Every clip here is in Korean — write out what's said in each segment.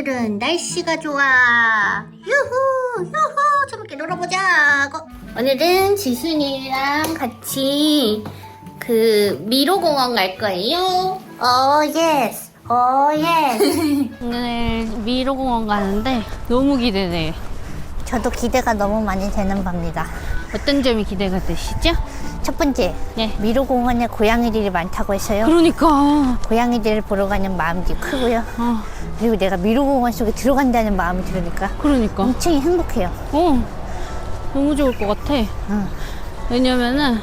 오늘은 날씨가 좋아. 유후, 유후, 재밌게 놀아보자고. 오늘은 지순이랑 같이 그 미로공원 갈 거예요. 오, 예스. 오, 예스. 오늘 미로공원 가는데 너무 기대돼. 저도 기대가 너무 많이 되는 겁니다. 어떤 점이 기대가 되시죠? 첫 번째, 예. 미로공원에 고양이들이 많다고 해서요. 그러니까. 고양이들을 보러 가는 마음도 크고요. 어, 그리고 내가 미로공원 속에 들어간다는 마음이 들으니까 그러니까. 엄청 행복해요. 어, 너무 좋을 것 같아. 응. 왜냐면은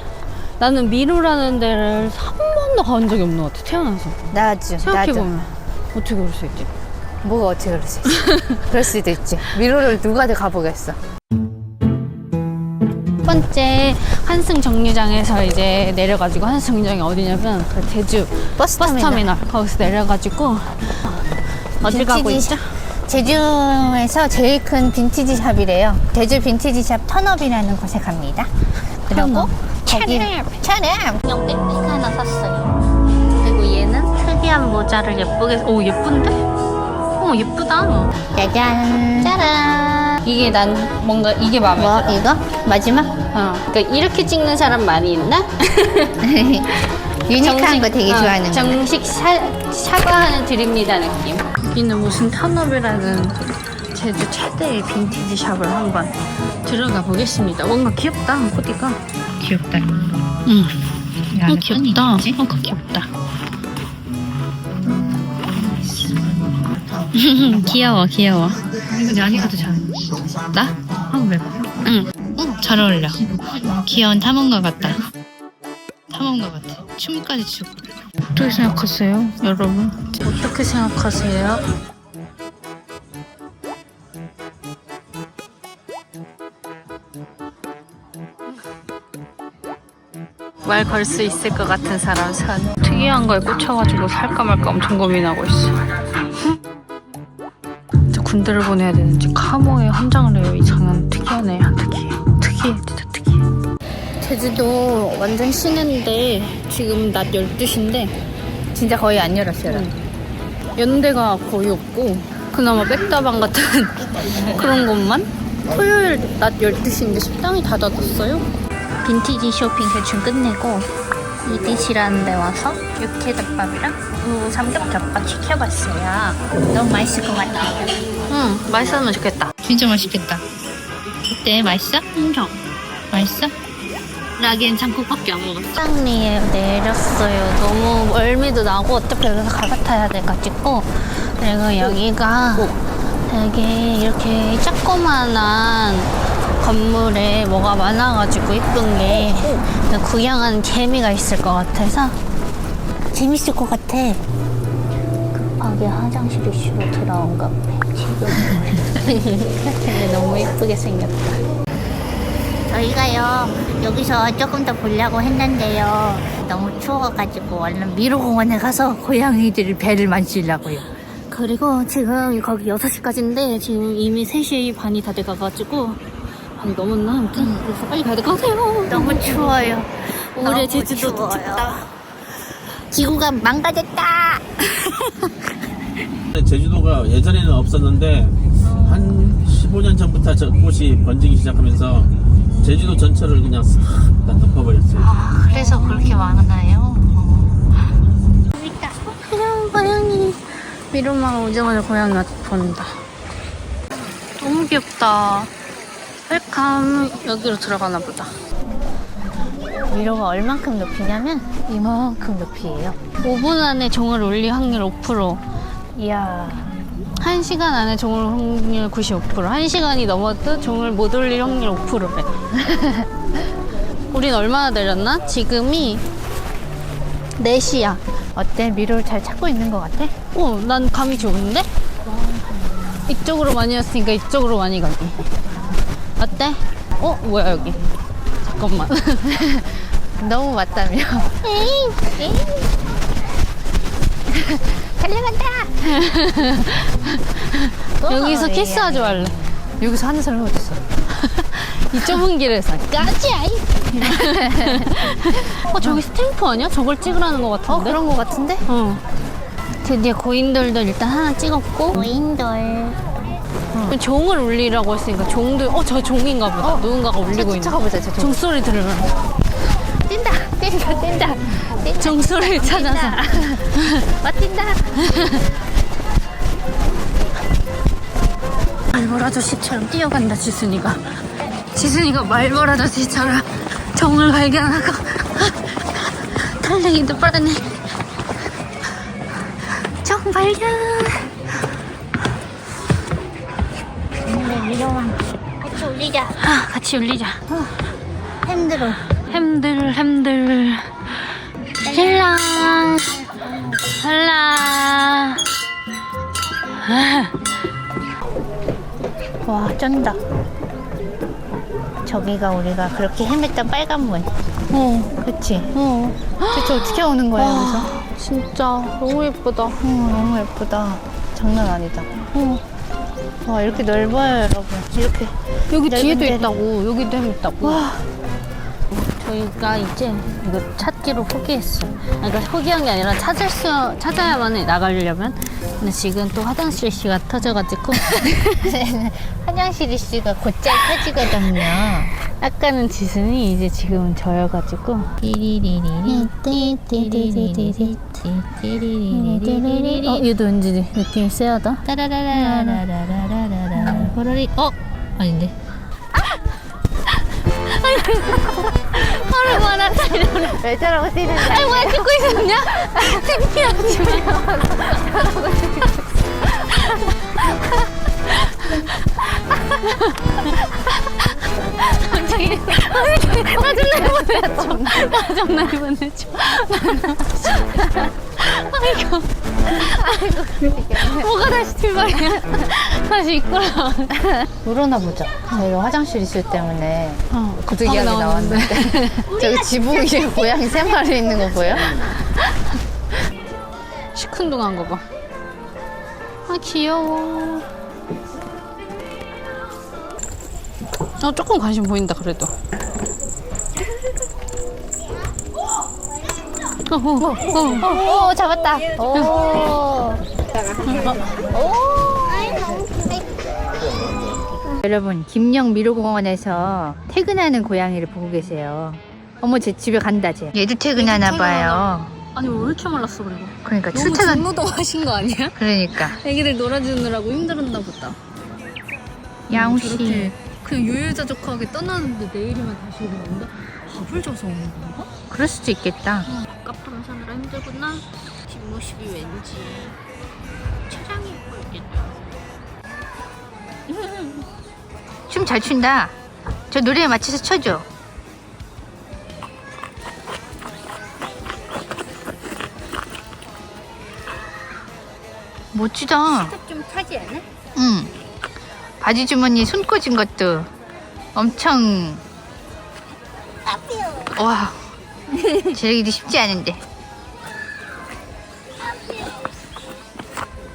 나는 미로라는 데를 한 번도 가본 적이 없는 것 같아. 태어나서. 나도, 나도. 생각해보면. 어떻게 그럴 수 있지? 뭐가 어떻게 그럴 수 있지? 그럴 수도 있지. 미로를 누가 더 가보겠어. 첫 번째 한승 정류장에서 이제 내려가지고 한승 정류장이 어디냐면 그 제주 버스 터미널. 거기서 내려가지고 어딜 가고 있죠? 제주에서 제일 큰 빈티지 샵이래요. 제주 빈티지 샵 턴업이라는 곳에 갑니다. 그리고. 거기. 턴업. 그냥 백팩 하나 샀어요. 그리고 얘는 특이한 모자를 예쁘게 오 예쁜데? 오 예쁘다. 짜잔. 짜란. 이게 난 뭔가 이게 마음에 뭐 들어. 이거 마지막 어. 그러니까 이렇게 찍는 사람 많이 있나? 유니크한 거 되게 어, 좋아하는 거. 정식 사, 사과하는 드립니다 느낌. 여기는 무슨 턴업이라는 제주 최대의 빈티지 샵을 한번 들어가 보겠습니다. 뭔가 귀엽다 코디가. 귀엽다. 응. 어 귀엽다. 어 그거 귀엽다. 귀여워 귀여워. 근데 아니가 더 잘. 나? 한번 해봐. 응. 잘 어울려. 귀여운 탐험가 같다. 탐험가 같아. 춤까지 추고. 어떻게 생각하세요, 여러분? 어떻게 생각하세요? 말 걸 수 있을 것 같은 사람 선. 특이한 거에 꽂혀가지고 살까 말까 엄청 고민하고 있어. 저 군대를 보내야 되는지 카모에 헌장을 해요. 이상한 특이하네. 특이해. 특이해. 진짜 특이해. 제주도 완전 쉬는데 지금 낮 12시인데 진짜 거의 안 열었어요. 연대가 거의 없고 그나마 백다방 같은 그런 것만 토요일 낮 12시인데 식당이 닫아뒀어요 빈티지 쇼핑 대충 끝내고 이디시라는 데 와서 육회덮밥이랑 그 삼겹덮밥 시켜봤어요 너무 맛있을 것 같아요 응 맛있으면 좋겠다 진짜 맛있겠다. 어때? 맛있어? 인정 맛있어? 라기엔 장국밖에 안 먹었어 쌍리에 내렸어요 너무 멀미도 나고 어차피 여기서 갈아타야 돼가지고 그리고 여기가 되게 이렇게 조그만한 건물에 뭐가 많아가지고 이쁜 게 구경하는 재미가 있을 것 같아서 재밌을 것 같아 급하게 화장실 이슈로 들어온 지금 근데 너무 예쁘게 생겼다 저희가요 여기서 조금 더 보려고 했는데요 너무 추워가지고 얼른 미로공원에 가서 고양이들 배를 만지려고요 그리고 지금 거기 6시까지인데 지금 이미 3시 반이 다 돼가가지고 반이 넘었나? 아무튼 그래서 빨리 가야 될 것 같아요. 너무 추워요 올해 제주도도. 춥다. 지구가 망가졌다 제주도가 예전에는 없었는데 한 15년 전부터 저 꽃이 번지기 시작하면서 제주도 전체를 그냥 싹다 덮어버렸어요. 그래서 그렇게 많아요 그냥 고양이. 미로마가 오자마자 고양이 본다. 너무 귀엽다. 웰컴. 여기로 들어가나 보다. 미로가 얼만큼 높이냐면 이만큼 높이에요 5분 안에 종을 올릴 확률 5%. 이야 1시간 안에 종을 확률 95%. 1시간이 넘어도 종을 못 올릴 확률 5%래. 우린 얼마나 내렸나? 지금이 4시야. 어때? 미로를 잘 찾고 있는 것 같아? 어, 난 감이 좋은데? 이쪽으로 많이 왔으니까 이쪽으로 많이 가기. 어때? 어, 뭐야, 여기. 잠깐만. 너무 맞다며 달려간다 여기서 키스하지 말래. 여기서 하는 사람이 어딨어 이 좁은 길에서. 까지야! 어, 저기 스탬프 아니야? 저걸 찍으라는 것어 같은데? 그런 것 같은데? 어. 드디어 고인돌도 일단 하나 찍었고 고인돌. 종을 울리라고 했으니까 종도 어 저 종인가 보다 누군가가 울리고 있는 쫓아가보자, 저 종. 종소리 들으면 뛴다, 뛴다, 뛴다. 뛴다. 종소리를 찾아서 와, 뛴다. 말벌 아저씨처럼 뛰어간다 지순이가. 지순이가 말벌 아저씨처럼 정을 발견하고 달리기도 빠르네 정 발견. 같이 올리자. 아, 같이 울리자. 힘들어. 햄들 햄들. 힐랑 힐랑 와, 쩐다. 저기가 우리가 그렇게 헤맸던 빨간 문. 어, 그치? 어. 대체 어떻게 오는 거야, 여기서? 와, 진짜 너무 예쁘다 어, 너무 예쁘다. 장난 아니다. 어. 와, 이렇게 넓어요, 여러분. 이렇게. 여기 뒤에도 데를. 있다고 여기도 있다고 와, 저희가 이제 이거 찾기로 포기했어. 그러니까 포기한 게 아니라 찾을 수 찾아야만 나가려면. 근데 지금 또 화장실 씨가 터져가지고 화장실 이씨가 곧잘 터지거든요. 아까는 지순이 이제 지금은 저여가지고. 어 얘도 왠지 느낌이. 호로리. 어? 아닌데. 걸을 만한다 이러는 왜 저러고 뛰는지 아니 왜 찍고 있었냐? 창피하고 싶어요 갑자기 나좀 내보내줘 나좀 내보내줘 아이고. 아이고. 뭐가 다시 출발이야? 다시 이끌어. 울어나 보자. 저희가 화장실 있을 때문에 어, 부득이하게 나왔는데. 저기 지붕 위에 고양이 세 마리 있는 거 보여? 시큰둥한 거 봐. 아 귀여워. 어 조금 관심 보인다 그래도. 어, 어, 어. 오, 잡았다. 오. 여러분, 김영 미로공원에서 퇴근하는 고양이를 보고 계세요. 어머, 쟤 집에 간다, 쟤. 얘도 퇴근하나 봐요. 아니 왜 이렇게 말랐어 그리고? 그러니까 너무 출퇴근. 중노동 하신 거 아니야? 그러니까. 애기들 놀아주느라고 힘들었나 보다. 야옹씨. 그냥 유유자적하게 떠나는데 내일이면 다시 오는다? 밥을 줘서 오는 건가? 그럴 수도 있겠다. 카프로 사느라 힘들구나. 뒷모습이 왠지 최장이 예쁘겠다. 춤 잘 춘다. 저 노래에 맞춰서 춰줘. 멋지다. 좀 타지 않아? 응. 바지 주머니 손 꽂은 것도 엄청. 와. 제기도 쉽지 않은데.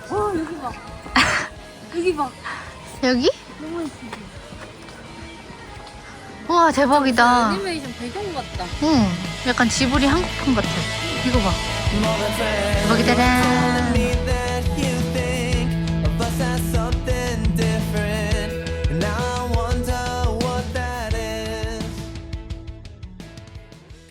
어 여기 봐. 여기 봐. 여기? 와 대박이다. 애니메이션 배경 같다. 응. 약간 지브리 한국판 같아. 이거 봐. 대박이다라.